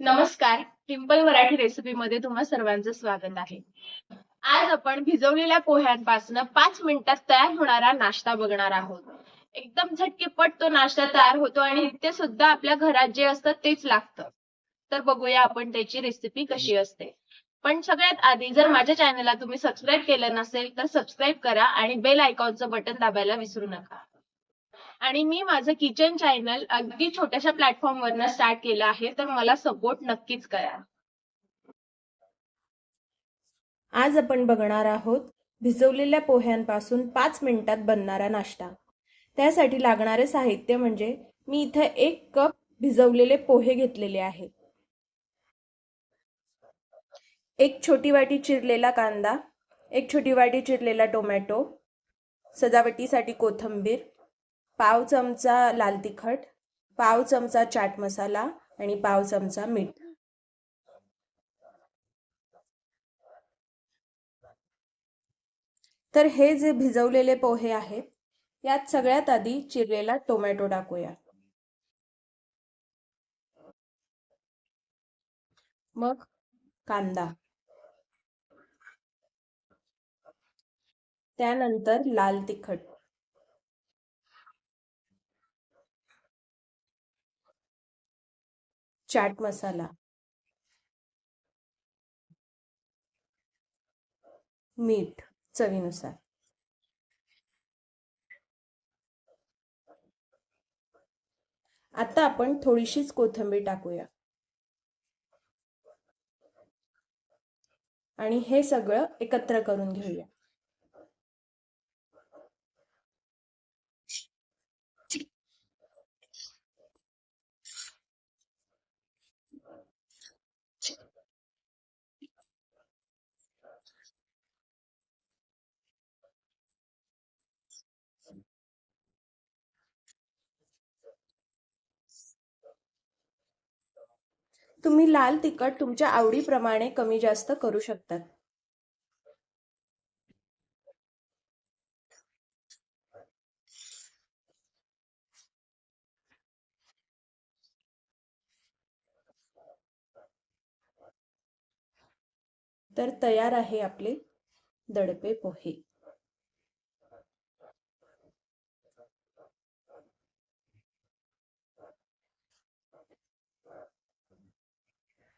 नमस्कार. टिम्पल मराठी रेसिपी मध्ये तुम्हा सर्वांचं स्वागत आहे. आज आपण भिजवलेल्या पोह्यांपासून पाच मिनिटात तयार होणारा नाश्ता बघणार आहोत. एकदम झटकेपट तो नाश्ता तयार होतो आणि ते सुद्धा आपल्या घरात जे असतं तेच लागतं. तर बघूया आपण त्याची रेसिपी कशी असते. पण सगळ्यात आधी जर माझ्या चॅनलला तुम्ही सबस्क्राईब केलं नसेल तर सबस्क्राईब करा आणि बेल आयकॉनचं बटन दाबायला विसरू नका. आणि मी माझं किचन चॅनल अगदी छोट्याशा प्लॅटफॉर्म वरनं स्टार्ट केलं आहे तर मला सपोर्ट नक्कीच करा. आज आपण बघणार आहोत भिजवलेल्या पोह्यांपासून पाच मिनिटात बनणारा नाश्ता. त्यासाठी लागणारे साहित्य म्हणजे मी इथं एक कप भिजवलेले पोहे घेतलेले आहे. एक छोटी वाटी चिरलेला कांदा एक छोटी वाटी चिरलेला टोमॅटो सजावटीसाठी कोथिंबीर पाव चमचा लाल तिखट पाव चमचा चाट मसाला आणि पाव चमचा मीठ. तर हे जे भिजवलेले पोहे आहेत यात सगळ्यात आधी चिरलेला टोमॅटो टाकूया. मग कांदा. त्यानंतर लाल तिखट. चाट मसाला. मीठ चवीनुसार. आता आपण थोडीशीच कोथिंबीर टाकूया. आणि हे सगळं एकत्र करून घेऊया. तुम्ही लाल तिखट तुमच्या आवडीप्रमाणे कमी जास्त करू शकतात. तर तयार आहे आपले दडपे पोहे.